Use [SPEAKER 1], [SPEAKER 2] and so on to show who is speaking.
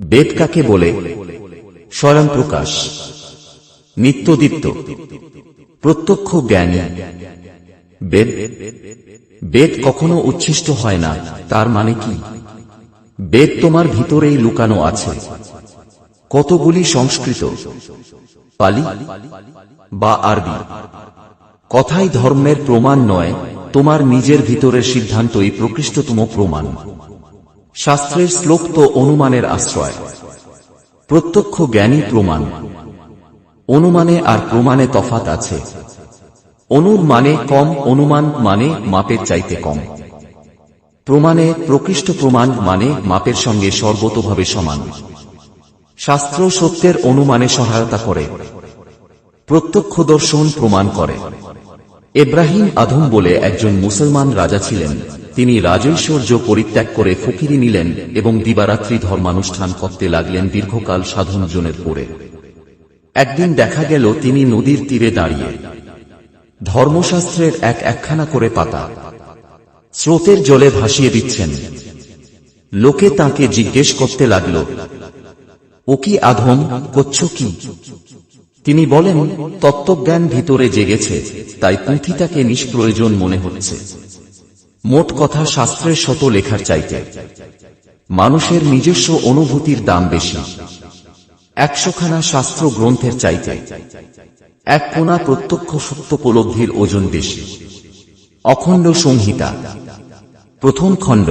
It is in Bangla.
[SPEAKER 1] বেদ কাকে বলে? স্বয়ং প্রকাশ। নিত্যদীপ্ত। প্রত্যক্ষ জ্ঞানী। বেদ বেদ কখনো উচ্ছিষ্ট হয় না, তার মানে কি? বেদ তোমার ভিতরেই লুকানো আছে। কতগুলি সংস্কৃত? পালি বা আরবি। কথাই ধর্মের প্রমাণ নয়, তোমার নিজের ভিতরের সিদ্ধান্তই প্রকৃষ্টতম প্রমাণ। শাস্ত্রের শ্লোক তো অনুমানের আশ্রয়। প্রত্যক্ষ জ্ঞানী প্রমাণ। অনুমানে আর প্রমাণে তফাত আছে। অনুর মানে কম, অনুমান মানে মাপের চাইতে কম। প্রমাণে প্রকৃষ্ট প্রমাণ মানে মাপের সঙ্গে সর্বতভাবে সমান। শাস্ত্র সত্যের অনুমানে সহায়তা করে। প্রত্যক্ষ দর্শন প্রমাণ করে। এব্রাহিম আধম বলে একজন মুসলমান রাজা ছিলেন। তিনি রাজৈশ্বর্য পরিত্যাগ করে ফকিরি নিলেন এবং দিবারাত্রি ধর্মানুষ্ঠান করতে লাগলেন দীর্ঘকাল সাধন জনের পরে। একদিন দেখা গেল তিনি নদীর তীরে দাঁড়িয়ে। ধর্মশাস্ত্রের এক একখানা করে পাতা। স্রোতের জলে ভাসিয়ে দিচ্ছেন। লোকে তাকে জিজ্ঞেস করতে লাগল, ও কি আধম? করছ কি? তিনি বলেন, তত্ত্বজ্ঞান ভিতরে জেগেছে, তাই পুঁথিটাকে নিষ্প্রয়োজন মনে হচ্ছে। মোট কথা শাস্ত্রের শত লেখার চাইতে। মানুষের নিজস্ব অনুভূতির দাম বেশি। একশোখানা শাস্ত্র গ্রন্থের চাইতে। এক কোনা প্রত্যক্ষ সত্য উপলব্ধির ওজন বেশি। অখণ্ড সংহিতা। প্রথম খণ্ড।